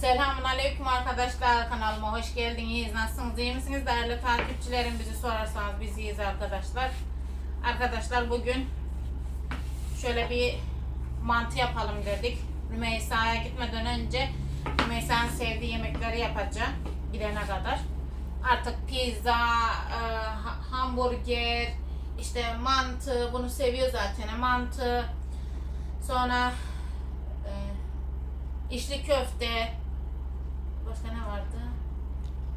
Selamun Aleyküm arkadaşlar kanalıma hoş geldiniz. Nasılsınız? iyi misiniz? Değerli takipçilerim bizi sorarsanız biz iyiyiz arkadaşlar. Arkadaşlar bugün şöyle bir mantı yapalım dedik. Rümeysa'ya gitmeden önce Rümeysa'nın sevdiği yemekleri yapacağım gidene kadar. Artık pizza, e, ha- hamburger, işte mantı bunu seviyor zaten. Mantı, sonra e, içli köfte, başka ne vardı?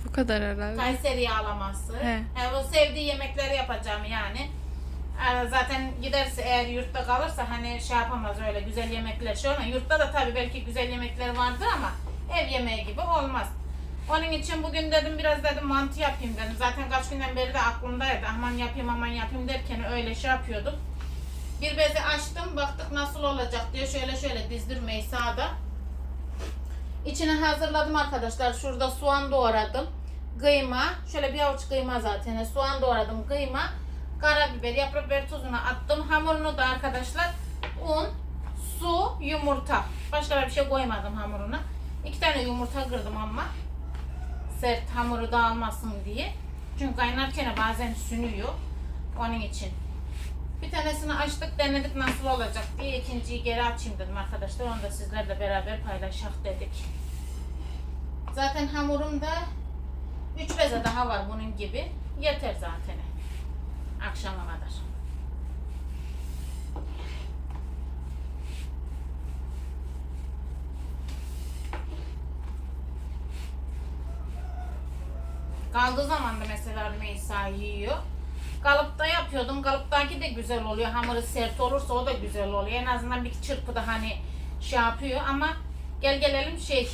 Bu kadar herhalde. Kayseri yağlaması. He. Yani o sevdiği yemekleri yapacağım yani. Ee, Zaten giderse eğer yurtta kalırsa hani şey yapamaz öyle güzel yemekler şey olmaz. Yurtta da tabii belki güzel yemekler vardır ama ev yemeği gibi olmaz. Onun için bugün dedim biraz dedim mantı yapayım dedim. Zaten kaç günden beri de aklımdaydı. Aman yapayım aman yapayım derken öyle şey yapıyordum. Bir bezi açtım baktık nasıl olacak diye şöyle şöyle dizdirmeyi sağda. İçine hazırladım arkadaşlar. Şurada soğan doğradım. Kıyma. Şöyle bir avuç kıyma zaten. Soğan doğradım. Kıyma. Karabiber, yaprak biber tuzunu attım. Hamurunu da arkadaşlar un, su, yumurta. Başka bir şey koymadım hamuruna. İki tane yumurta kırdım ama sert hamuru dağılmasın diye. Çünkü kaynarken bazen sünüyor. Onun için. Bir tanesini açtık denedik nasıl olacak diye ikinciyi geri açayım dedim arkadaşlar. Onu da sizlerle beraber paylaşak dedik. Zaten hamurumda 3 beze daha var bunun gibi. Yeter zaten. Akşama kadar. Kaldığı zaman da mesela Rümeysa yiyor. Kalıpta yapıyordum. Kalıptaki de güzel oluyor. Hamuru sert olursa o da güzel oluyor. En azından bir çırpıda hani şey yapıyor ama gel gelelim şey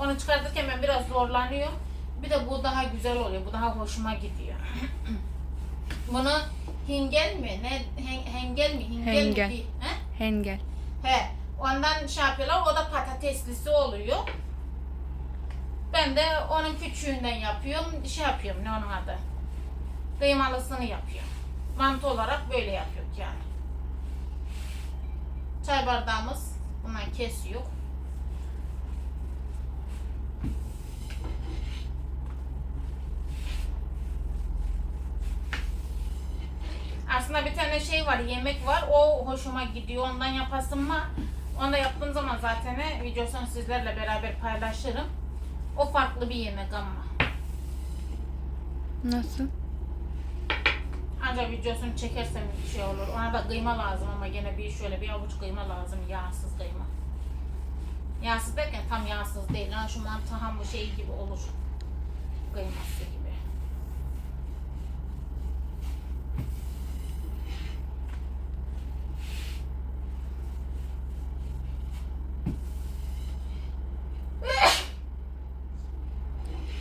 onu çıkartırken ben biraz zorlanıyorum. Bir de bu daha güzel oluyor. Bu daha hoşuma gidiyor. Bunu hingel mi? Ne hen- hengel mi? Hingel, Hengel. mi? He? Hengel. He. Ondan şey yapıyorlar. O da patateslisi oluyor. Ben de onun küçüğünden yapıyorum. Şey yapıyorum. Ne onun adı? Kıymalısını yapıyorum. Mantı olarak böyle yapıyoruz yani. Çay bardağımız bundan kesiyor. Aslında bir tane şey var, yemek var. O hoşuma gidiyor. Ondan yapasım var. Onu da yaptığım zaman zaten videosunu sizlerle beraber paylaşırım. O farklı bir yemek ama. Nasıl? Ancak videosunu çekersem bir şey olur. Ona da kıyma lazım ama gene bir şöyle bir avuç kıyma lazım. Yağsız kıyma. Yağsız derken tam yağsız değil. Ha, şu mantı hamur şey gibi olur. Kıyması gibi.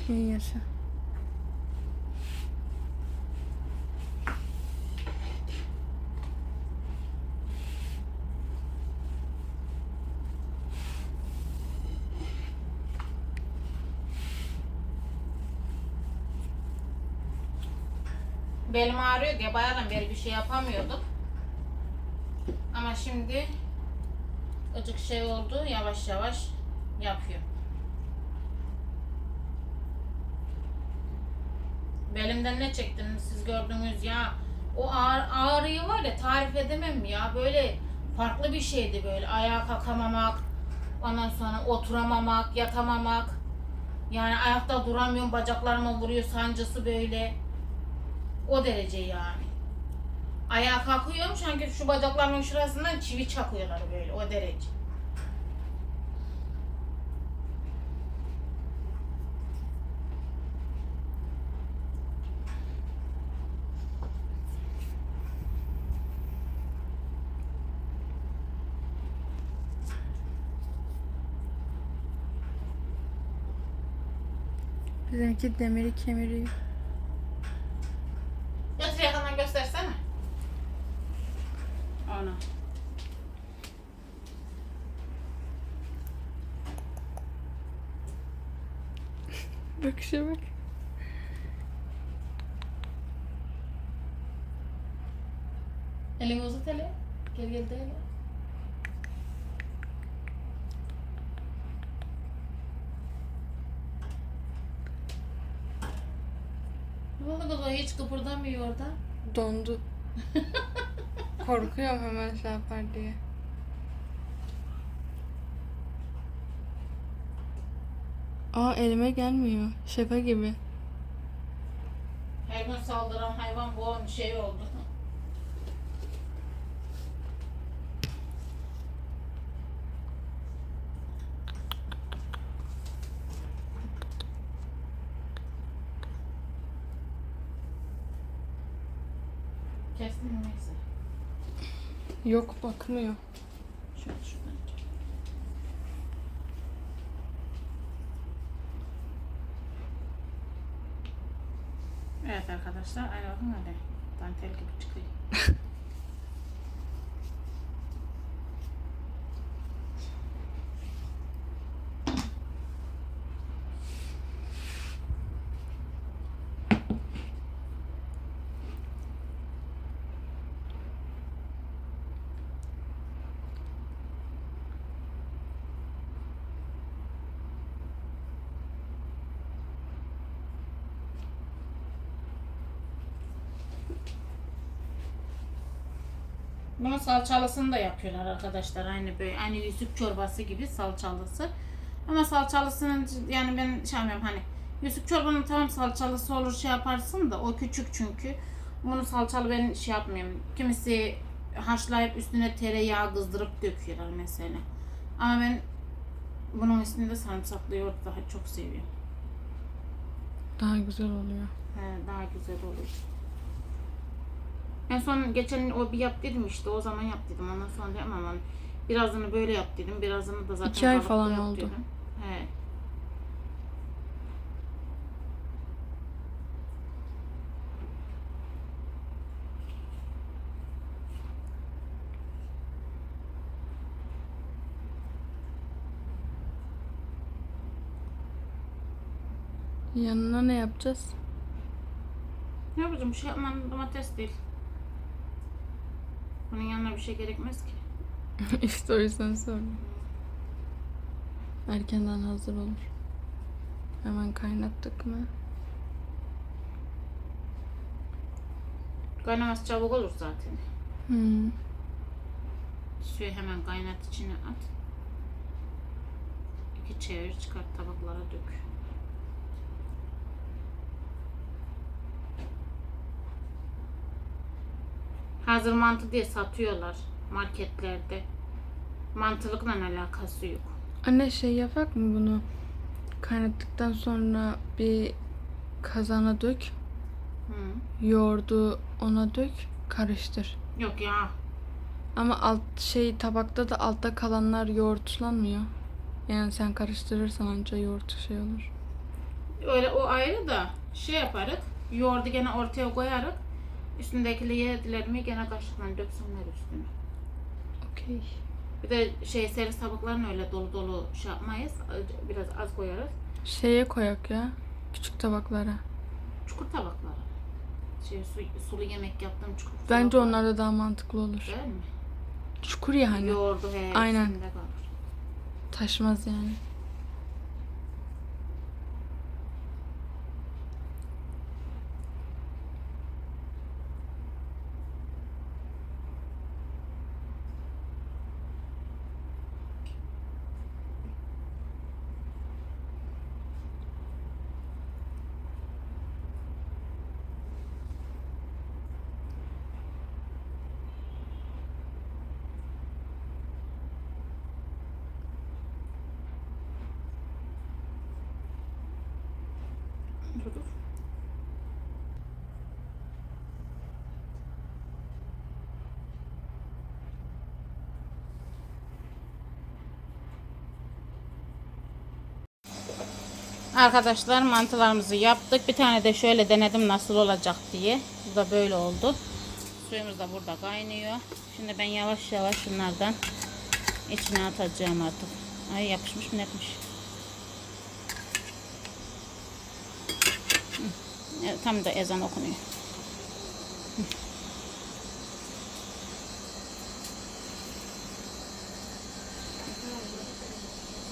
İyi yaşa. Belim ağrıyor diye bayağıdan beri bir şey yapamıyordum. Ama şimdi acık şey oldu yavaş yavaş yapıyorum. Belimden ne çektiniz siz gördünüz ya. O ağır, ağrıyı var ya tarif edemem ya. Böyle farklı bir şeydi böyle. Ayağa kalkamamak. Ondan sonra oturamamak, yatamamak. Yani ayakta duramıyorum. Bacaklarıma vuruyor sancısı böyle. O derece yani. Ayağa kalkıyorum çünkü şu bacaklarımın şurasından çivi çakıyorlar böyle o derece. Bizimki demiri kemiriyor. Bakışa bak. Elini uzat hele. Gel gel de gel. Ne oldu baba hiç kıpırdamıyor orada? Dondu. Korkuyor hemen şey yapar diye. Aa elime gelmiyor. Şaka gibi. Her gün saldıran hayvan boğan şey oldu. Kestin mi neyse? Yok bakmıyor. Şöyle şuradan. Evet arkadaşlar bakın öyle. Dantel gibi çıkıyor. Bunun salçalısını da yapıyorlar arkadaşlar. Aynı böyle aynı yüzük çorbası gibi salçalısı. Ama salçalısının yani ben şey yapmıyorum hani yüzük çorbanın tamam salçalısı olur şey yaparsın da o küçük çünkü. Bunu salçalı ben şey yapmıyorum. Kimisi haşlayıp üstüne tereyağı kızdırıp döküyorlar mesela. Ama ben bunun üstünde sarımsaklı yoğurt daha çok seviyorum. Daha güzel oluyor. He, daha güzel olur. En son geçen o bir yap dedim işte o zaman yap dedim ondan sonra dedim ama birazını böyle yap dedim birazını da zaten İki ay falan oldu. dedim. He. Yanına ne yapacağız? Ne yapacağım bir şey yapmam domates değil. Bunun yanına bir şey gerekmez ki. işte o yüzden sordum. Erkenden hazır olur. Hemen kaynattık mı? Kaynaması çabuk olur zaten. Hmm. Suyu hemen kaynat içine at. İki çevir çıkart tabaklara dök. Hazır mantı diye satıyorlar marketlerde. Mantılıkla alakası yok. Anne şey yapak mı bunu? Kaynattıktan sonra bir kazana dök. Hı. Yoğurdu ona dök. Karıştır. Yok ya. Ama alt şey tabakta da altta kalanlar yoğurtlanmıyor. Yani sen karıştırırsan anca yoğurt şey olur. Öyle o ayrı da şey yaparız. Yoğurdu gene ortaya koyarız. Üstündekileri yediler mi gene kaşıkla döksünler üstüne. Okey. Bir de şey servis tabaklarını öyle dolu dolu şey yapmayız. Biraz az koyarız. Şeye koyak ya. Küçük tabaklara. Çukur tabaklara. Şey su, sulu yemek yaptığım çukur Bence tabaklar. onlar da daha mantıklı olur. Değil mi? Çukur ya hani. Yoğurdu he. Aynen. Taşmaz yani. Dur. Arkadaşlar mantılarımızı yaptık. Bir tane de şöyle denedim nasıl olacak diye. Bu da böyle oldu. Suyumuz da burada kaynıyor. Şimdi ben yavaş yavaş şunlardan içine atacağım artık. Ay yapışmış mı ne Tam da ezan okunuyor.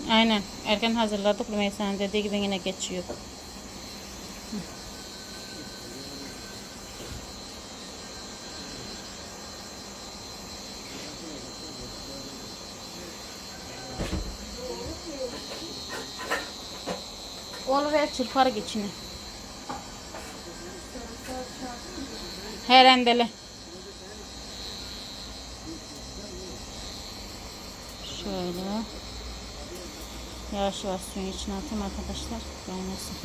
Aynen. Erken hazırladık. Rümeysa'nın dediği gibi yine geçiyor. Olur ya çırpar geçini. Her rendele. Şöyle. Yavaş yavaş suyun içine atayım arkadaşlar. Gelmesin.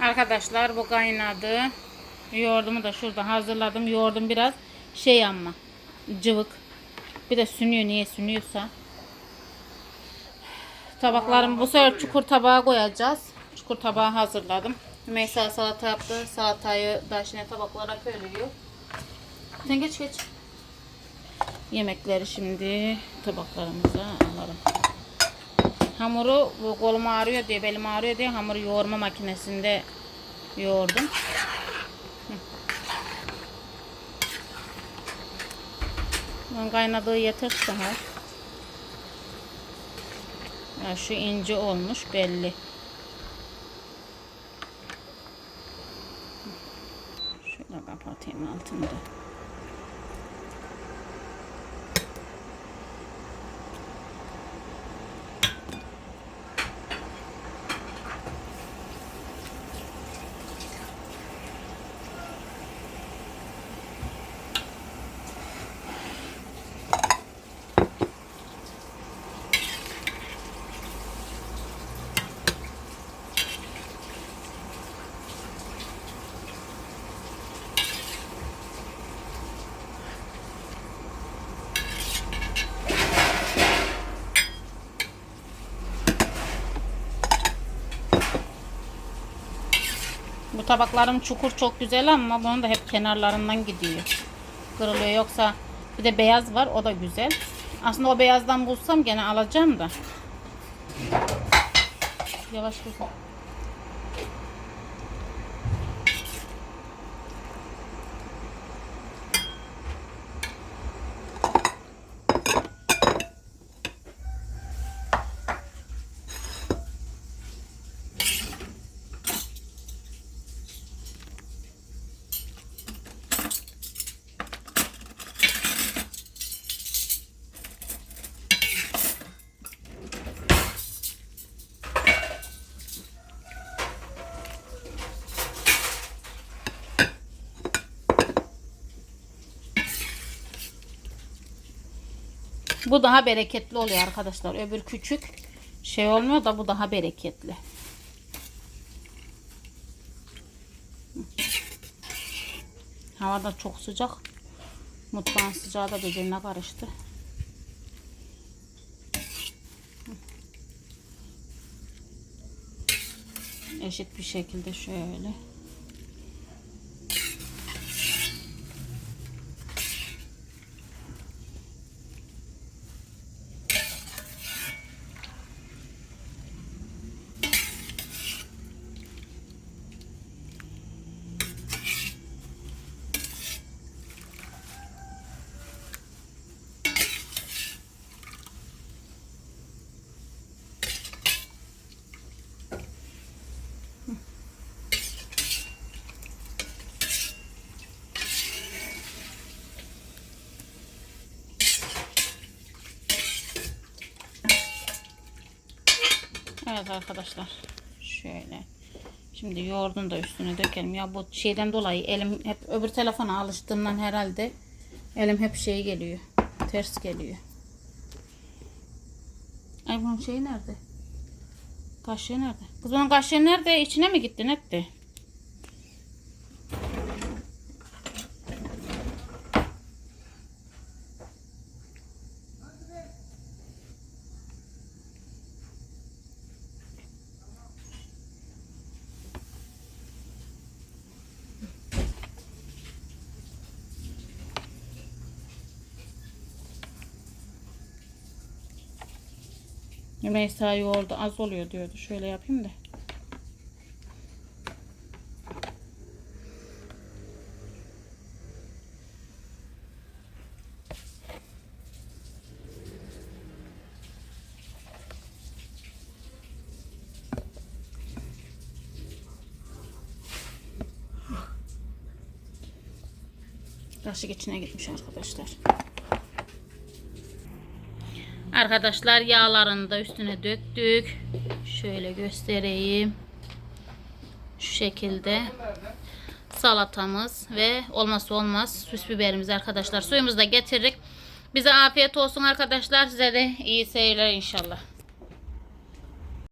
Arkadaşlar bu kaynadı. Yoğurdumu da şurada hazırladım. Yoğurdum biraz şey ama cıvık. Bir de sünüyor niye sünüyorsa. Tabaklarımı bu sefer çukur tabağa koyacağız. Çukur tabağı hazırladım. Meysa salata yaptı. Salatayı da şimdi tabaklara koyuyor. Sen geç geç. Yemekleri şimdi tabaklarımıza alalım. Hamuru bu kolum ağrıyor diye, belim ağrıyor diye hamuru yoğurma makinesinde yoğurdum. Bunun kaynadığı yeter daha. Ya şu ince olmuş belli. Şöyle kapatayım altını da. Bu tabaklarım çukur çok güzel ama bunun da hep kenarlarından gidiyor. Kırılıyor yoksa bir de beyaz var o da güzel. Aslında o beyazdan bulsam gene alacağım da. Yavaş kızım. Bu daha bereketli oluyor arkadaşlar. Öbür küçük şey olmuyor da bu daha bereketli. Hava da çok sıcak. Mutfağın sıcağı da birbirine karıştı. Eşit bir şekilde şöyle. Evet arkadaşlar. Şöyle. Şimdi yoğurdun da üstüne dökelim. Ya bu şeyden dolayı elim hep öbür telefona alıştığımdan herhalde elim hep şey geliyor. Ters geliyor. Ay bunun şeyi nerede? Kaşığı nerede? Kız bunun kaşığı nerede? İçine mi gitti? Ne etti? Rümeysa yoğurdu az oluyor diyordu. Şöyle yapayım da. Kaşık içine gitmiş arkadaşlar. Arkadaşlar yağlarını da üstüne döktük. Şöyle göstereyim. Şu şekilde salatamız ve olmazsa olmaz süs biberimiz arkadaşlar. Suyumuzu da getirdik. Bize afiyet olsun arkadaşlar. Size de iyi seyirler inşallah.